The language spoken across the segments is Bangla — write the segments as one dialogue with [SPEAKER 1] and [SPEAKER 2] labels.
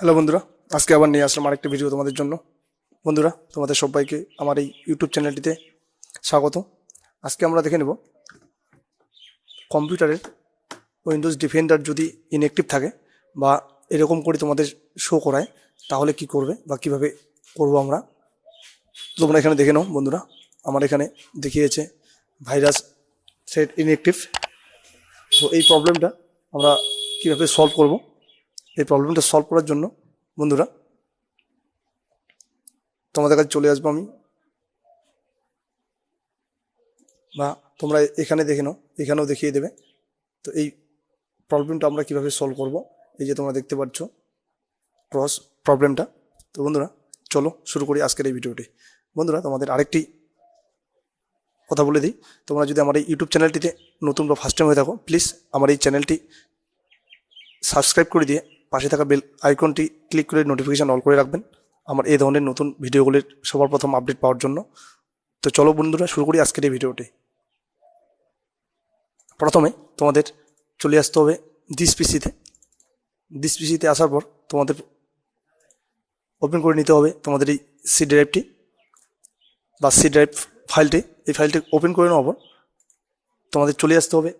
[SPEAKER 1] হ্যালো বন্ধুরা, আজকে আবার নিয়ে আসলাম আরেকটা ভিডিও তোমাদের জন্য। বন্ধুরা, তোমাদের সবাইকে আমার এই ইউটিউব চ্যানেলটিতে স্বাগত। আজকে আমরা দেখে নেব, কম্পিউটারের উইন্ডোজ ডিফেন্ডার যদি ইনঅ্যাক্টিভ থাকে বা এরকম করে তোমাদের শো করায়, তাহলে কি করবে বা কীভাবে করব আমরা? তোমরা এখানে দেখে নাও বন্ধুরা, আমার এখানে দেখিয়েছে ভাইরাস সেট ইনঅ্যাক্টিভ তো এই প্রবলেমটা আমরা কীভাবে সলভ করব? এই প্রবলেমটা সলভ করার জন্য, বন্ধুরা, তোমাদের কাছে চলে আসব আমি। বা তোমরা এখানে দেখে নাও, এখানেও দেখিয়ে দেবে। তো এই প্রবলেমটা আমরা কীভাবে সলভ করব, এই যে তোমরা দেখতে পাচ্ছ ক্রস প্রবলেমটা তো বন্ধুরা, চলো শুরু করি আজকের এই ভিডিওটি বন্ধুরা, তোমাদের আরেকটি কথা বলে দিই। তোমরা যদি আমার এই ইউটিউব চ্যানেলটিতে নতুন বা ফার্স্ট টাইম হয়ে থাকো প্লিজ আমার এই চ্যানেলটি সাবস্ক্রাইব করে দিয়ে পাশে থাকা বেল আইকনটি ক্লিক করে নোটিফিকেশান অল করে রাখবেন। আমার এই ধরনের নতুন ভিডিওগুলির সবার প্রথম আপডেট পাওয়ার জন্য। তো চলো বন্ধুরা, শুরু করি আজকের এই ভিডিওটি। প্রথমে তোমাদের চলে আসতে হবে দিস পিসিতে দিস পিসিতে আসার পর তোমাদের ওপেন করে নিতে হবে তোমাদের এই সি ড্রাইভটি বা সি ড্রাইভ ফাইলটি এই ফাইলটি ওপেন করে নেওয়ার পর তোমাদের চলে আসতে হবে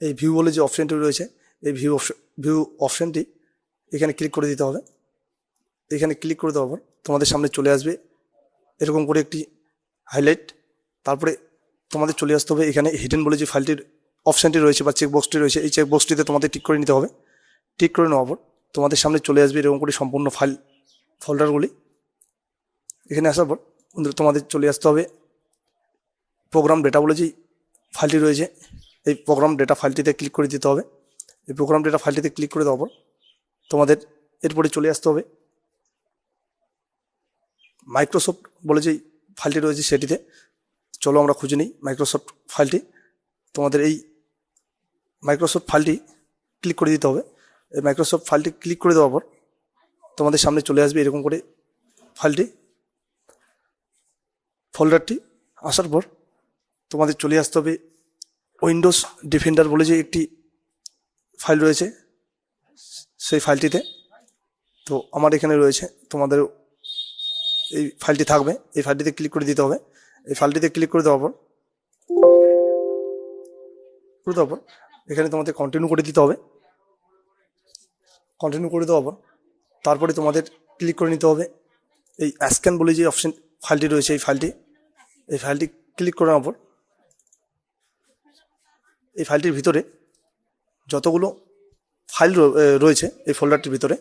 [SPEAKER 1] এই ভিউ বলে যে অপশানটি রয়েছে, এই ভিউ অপশন ভিউ অপশানটি এখানে ক্লিক করে দিতে হবে। এখানে ক্লিক করে দেওয়ার পর তোমাদের সামনে চলে আসবে এরকম করে একটি হাইলাইট তারপরে তোমাদের চলে আসতে হবে এখানে হিডেন বলে যে ফাইলটির অপশানটি রয়েছে বা চেকবক্সটি রয়েছে, এই চেকবক্সটিতে তোমাদের টিক করে নিতে হবে। টিক করে নেওয়ার পর তোমাদের সামনে চলে আসবে এরকম করে সম্পূর্ণ ফাইল ফোল্ডারগুলি এখানে আসার পর তোমাদের চলে আসতে হবে। প্রোগ্রাম ডেটা বলে যেই ফাইলটি রয়েছে এই প্রোগ্রাম ডেটা ফাইলটিতে ক্লিক করে দিতে হবে। এই প্রোগ্রাম ডেটা ফাইলটিতে ক্লিক করে দেওয়ার পর তোমাদের এরপরে চলে আসতে হবে। মাইক্রোসফট বলে যেই ফাইলটি রয়েছে সেটিতে। চলো আমরা খুঁজে নিই মাইক্রোসফট ফাইলটি তোমাদের এই মাইক্রোসফট ফাইলটি ক্লিক করে দিতে হবে। এই মাইক্রোসফট ফাইলটি ক্লিক করে দেওয়ার পর তোমাদের সামনে চলে আসবে এরকম করে ফাইলটি ফোল্ডারটি আসার পর তোমাদের চলে আসতে হবে উইন্ডোজ ডিফেন্ডার বলে যে একটি ফাইল রয়েছে, সেই ফাইলটিতে। তো আমার এখানে রয়েছে, তোমাদের এই ফাইলটি থাকবে, এই ফাইলটিতে ক্লিক করে দিতে হবে। এই ফাইলটিতে ক্লিক করে দেওয়ার পর দেওয়ার পর এখানে তোমাদের কন্টিনিউ করে দিতে হবে। কন্টিনিউ করে দেওয়ার পর তারপরে তোমাদের ক্লিক করে নিতে হবে। এই অ্যাস্ক্যান বলে যে অপশন ফাইলটি রয়েছে, এই ফাইলটি এই ফাইলটি ক্লিক করে নেওয়ার পর এই ফাইলটির ভিতরে যতগুলো ফাইল রয়েছে এই ফোল্ডারটির ভিতরে,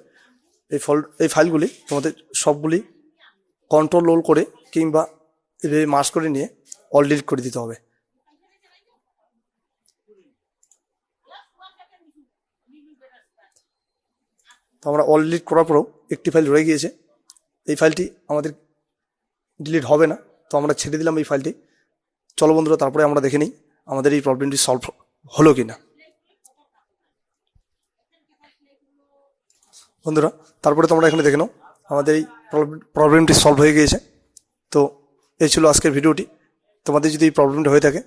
[SPEAKER 1] এই ফোল্ড, এই ফাইলগুলি তোমাদের সবগুলি কন্ট্রোল রোল করে কিংবা এভাবে মার্চ করে নিয়ে অল ডিলিট করে দিতে হবে। তো আমরা অল ডিলিট করার পরেও একটি ফাইল রয়ে গিয়েছে। এই ফাইলটি আমাদের ডিলিট হবে না। তো আমরা ছেড়ে দিলাম এই ফাইলটি। চলো বন্ধুরা, তারপরে আমরা দেখে নিই। আমাদের এই প্রবলেমটি সলভ হলো কি না বন্ধুরা, তারপরে তোমরা এখানে দেখে নাও, আমাদের এই প্রবলেমটি সলভ হয়ে গিয়েছে। তো এই ছিল আজকের ভিডিওটি। তোমাদের যদি এই প্রবলেমটা হয়ে থাকে,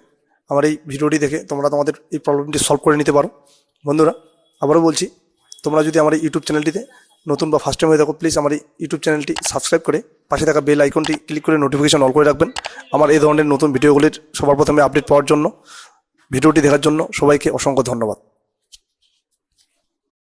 [SPEAKER 1] আমার এই ভিডিওটি দেখে তোমরা তোমাদের এই প্রবলেমটি সলভ করে নিতে পারো। বন্ধুরা, আবারও বলছি, তোমরা যদি আমার এই ইউটিউব চ্যানেলটিতে নতুন বা ফার্স্ট টাইম হয়ে থাকো প্লিজ আমার ইউটিউব চ্যানেলটি সাবস্ক্রাইব করে পাশে থাকা বেল আইকনটি ক্লিক করে নোটিফিকেশন অল করে রাখবেন। আমার এই ধরনের নতুন ভিডিওগুলির সবার প্রথমে আপডেট পাওয়ার জন্য, ভিডিওটি দেখার জন্য সবাইকে অসংখ্য ধন্যবাদ।